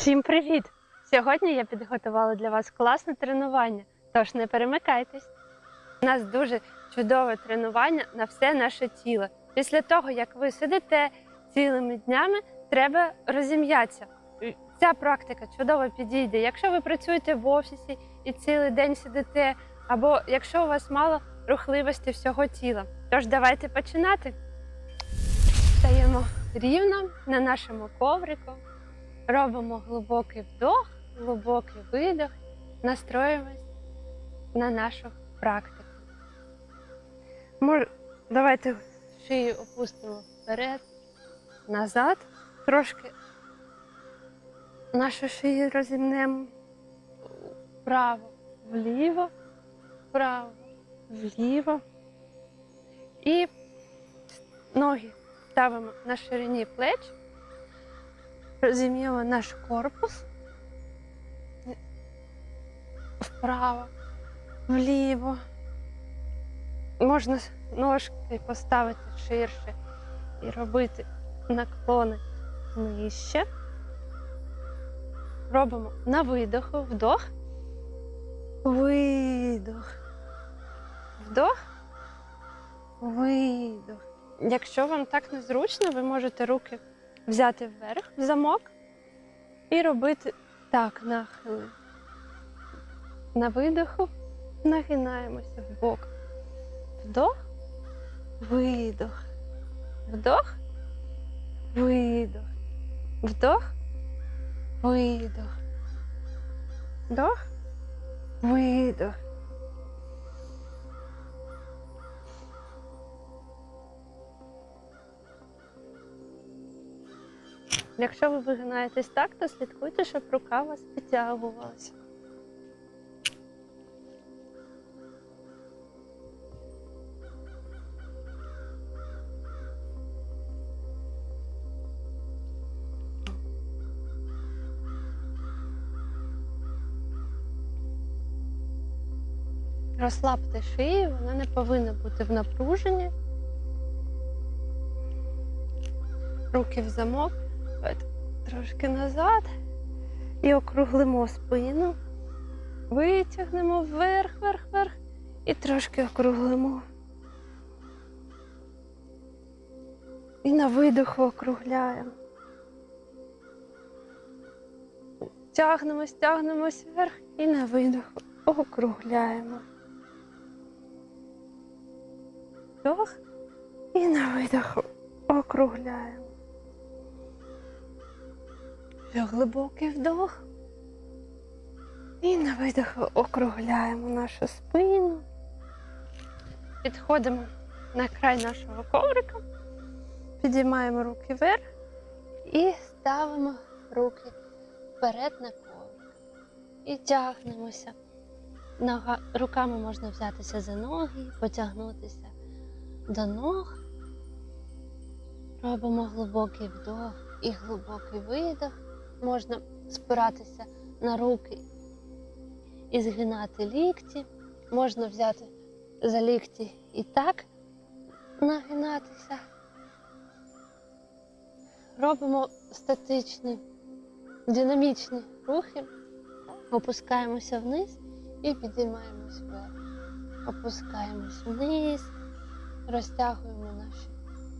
Всім привіт! Сьогодні я підготувала для вас класне тренування, тож не перемикайтесь. У нас дуже чудове тренування на все наше тіло. Після того, як ви сидите цілими днями, треба розім'ятися. Ця практика чудово підійде. Якщо ви працюєте в офісі і цілий день сидите, або якщо у вас мало рухливості всього тіла. Тож давайте починати. Стаємо рівно на нашому коврику. Робимо глибокий вдох, глибокий видох, настроїмось на нашу практику. Мож... Давайте шию опустимо вперед, назад, трошки нашу шию розімнемо вправо, вліво, вправо, вліво. І ноги ставимо на ширині плеч. Розім'ємо наш корпус вправо, вліво. Можна ножки поставити ширше і робити наклони нижче. Робимо на видоху, вдох, видох, вдох, видох. Якщо вам так незручно, ви можете руки взяти вверх в замок і робити так нахили. На видоху нагинаємося в бок. Вдох, видох. Вдох, видох. Вдох, видох. Вдох, видох. Якщо ви вигинаєтесь так, то слідкуйте, щоб рука вас підтягувалася. Розслабте шию, вона не повинна бути в напруженні. Руки в замок. Трошки назад і округлимо спину. Витягнемо вверх, вверх, вверх і трошки округлимо. І на видоху округляємо. Тягнемось, тягнемось вверх і на видоху округляємо. Вдох і на видоху округляємо. Глибокий вдох. І на видоху округляємо нашу спину. Підходимо на край нашого коврика, підіймаємо руки вверх і ставимо руки вперед на коврик. І тягнемося. Нога, руками можна взятися за ноги, потягнутися до ног. Робимо глибокий вдох і глибокий видох. Можна спиратися на руки і згинати лікті. Можна взяти за лікті і так нагинатися. Робимо статичні, динамічні рухи, опускаємося вниз і підіймаємось вверх. Опускаємось вниз, розтягуємо наші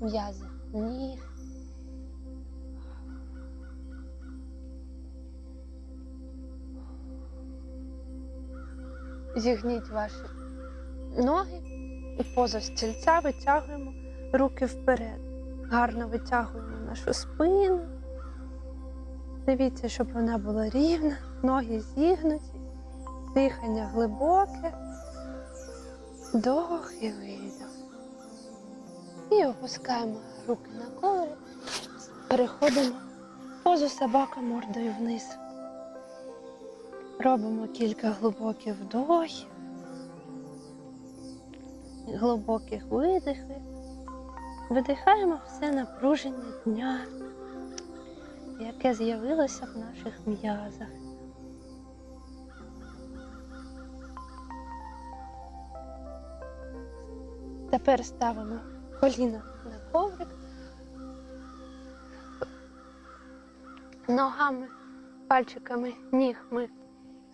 м'язи ніг. Зігніть ваші ноги і поза стільця витягуємо руки вперед. Гарно витягуємо нашу спину. Дивіться, щоб вона була рівна, ноги зігнуті, дихання глибоке, вдох і видох. І опускаємо руки на коврик, переходимо в позу собака мордою вниз. Робимо кілька глибоких вдохів, глибоких видихів. Видихаємо все напруження дня, яке з'явилося в наших м'язах. Тепер ставимо коліна на коврик, ногами Пальчиками ніг ми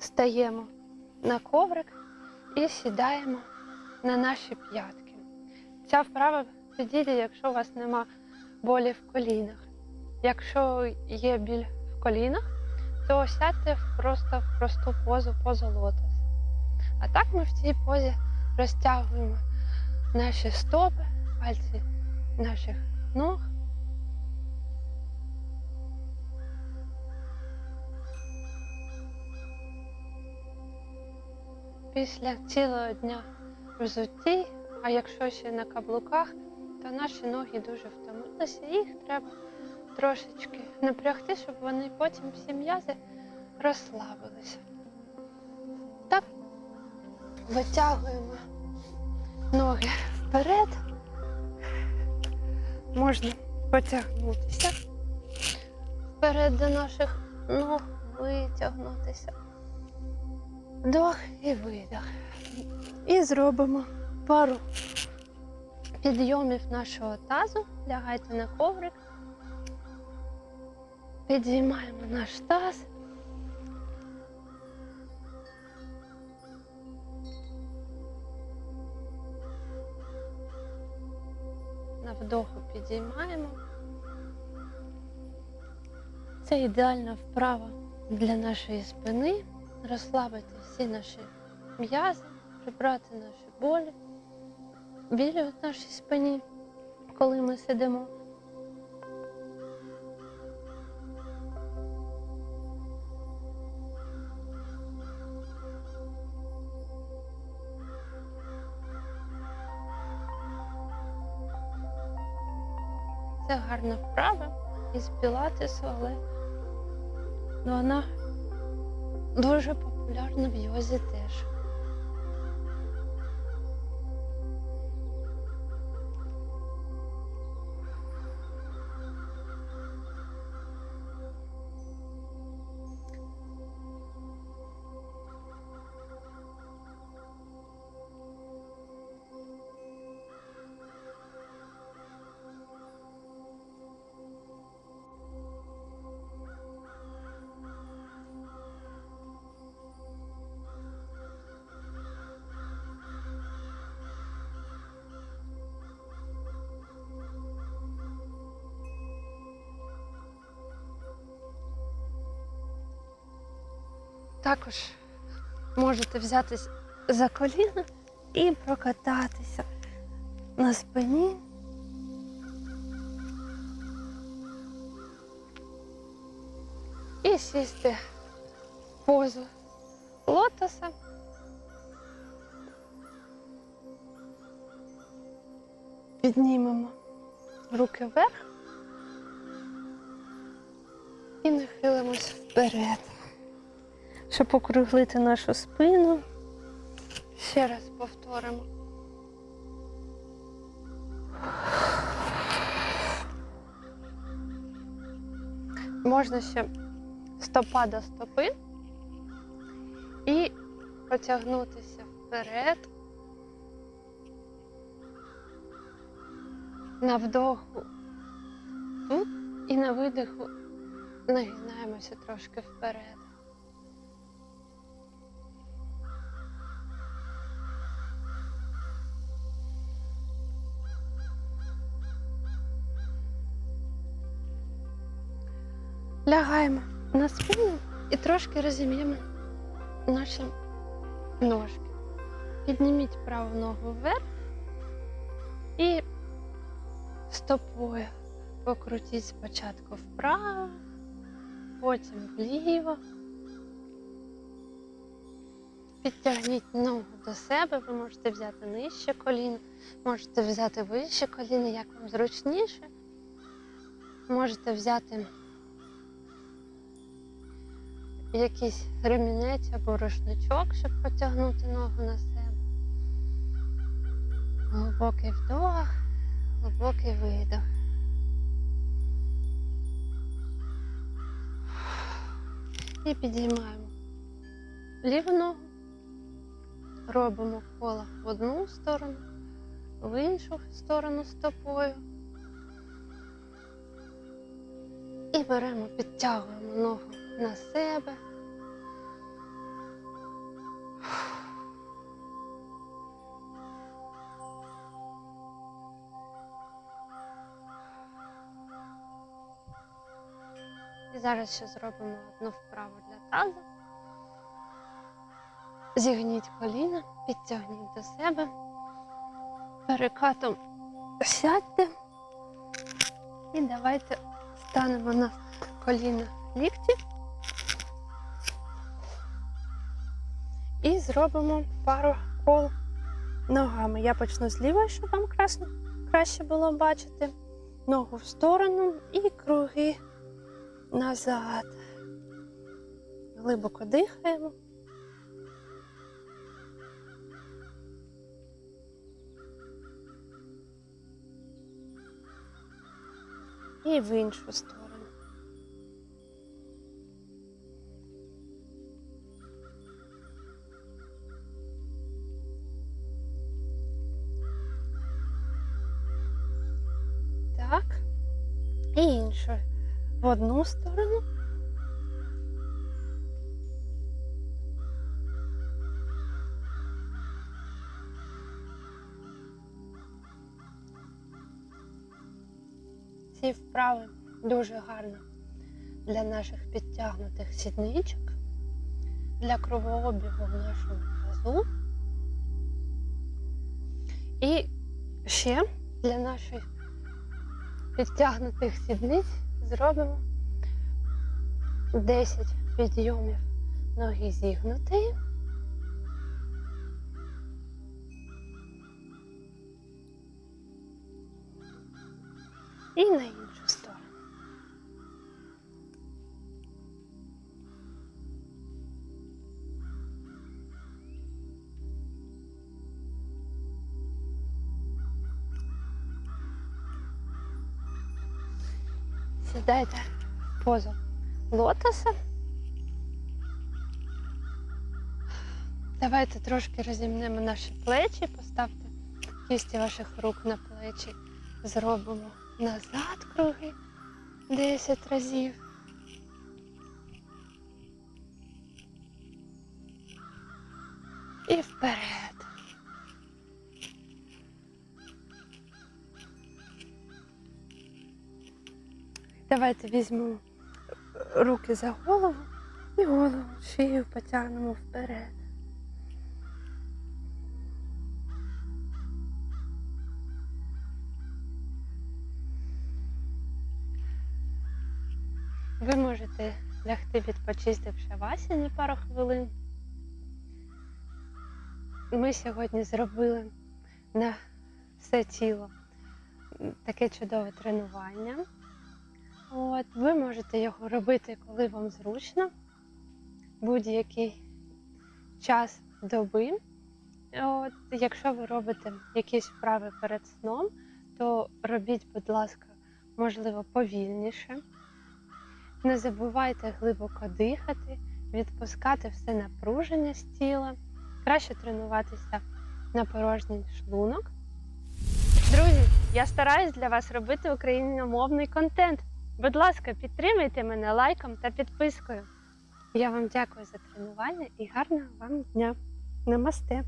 стаємо на коврик і сідаємо на наші п'ятки. Ця вправа підійде, якщо у вас нема болі в колінах. Якщо є біль в колінах, то сядьте просто в просту позу, позу лотос. А так ми в цій позі розтягуємо наші стопи, пальці наших ног. Після цілого дня взутті, а якщо ще на каблуках, то наші ноги дуже втомилися, їх треба трошечки напрягти, щоб вони потім всі м'язи розслабилися. Так, витягуємо ноги вперед. Можна потягнутися вперед до наших ног, витягнутися. Вдох і видох. І зробимо пару підйомів нашого тазу. Лягайте на коврик. Підіймаємо наш таз. На вдоху підіймаємо. Це ідеальна вправа для нашої спини. Розслабити всі наші м'язи, прибрати наші болі, білі в нашій спині, коли ми сидимо. Це гарна вправа із пілатесу, але вона дуже популярна в йозі теж. Також можете взятись за коліна і прокататися на спині. І сісти в позу лотоса. Піднімемо руки вверх і нахилимось вперед щоб округлити нашу спину. Ще раз повторимо. Можна ще стопа до стопи і потягнутися вперед. На вдоху тут і на видиху нагинаємося трошки вперед. Лягаємо на спину і трошки розім'ємо наші ножки. Підніміть праву ногу вверх і стопою покрутіть спочатку вправо, потім вліво. Підтягніть ногу до себе, ви можете взяти нижче коліно, можете взяти вище коліно, як вам зручніше. Можете взяти якийсь ремінець або рушничок, щоб потягнути ногу на себе. Глибокий вдох, глибокий видох. І підіймаємо ліву ногу, робимо коло в одну сторону, в іншу сторону стопою. І беремо, підтягуємо ногу на себе. І зараз ще зробимо одну вправу для тазу. Зігніть коліна, підтягніть до себе, перекатом сядьте і давайте станемо на коліна лікті зробимо пару кол ногами. Я почну з лівої, щоб вам красно, краще було бачити. Ногу в сторону і круги назад. Глибоко дихаємо. І в іншу сторону. Одну сторону. Ці вправи дуже гарно для наших підтягнутих сідничок, для кровообігу в нашому тазу. І ще для наших підтягнутих сідниць зробимо 10 підйомів ноги зігнуті. І на Сідайте позу лотоса. Давайте трошки розімнемо наші плечі, поставте кісті ваших рук на плечі, зробимо назад круги 10 разів. І вперед. Давайте візьмемо руки за голову і голову, шию потягнемо вперед. Ви можете лягти відпочити в шавасі пару хвилин. Ми сьогодні зробили на все тіло таке чудове тренування. От, ви можете його робити, коли вам зручно, будь-який час доби. От, якщо ви робите якісь вправи перед сном, то робіть, будь ласка, можливо, повільніше. Не забувайте глибоко дихати, відпускати все напруження з тіла. Краще тренуватися на порожній шлунок. Друзі, я стараюсь для вас робити україномовний контент. Будь ласка, підтримайте мене лайком та підпискою. Я вам дякую за тренування і гарного вам дня. Намасте!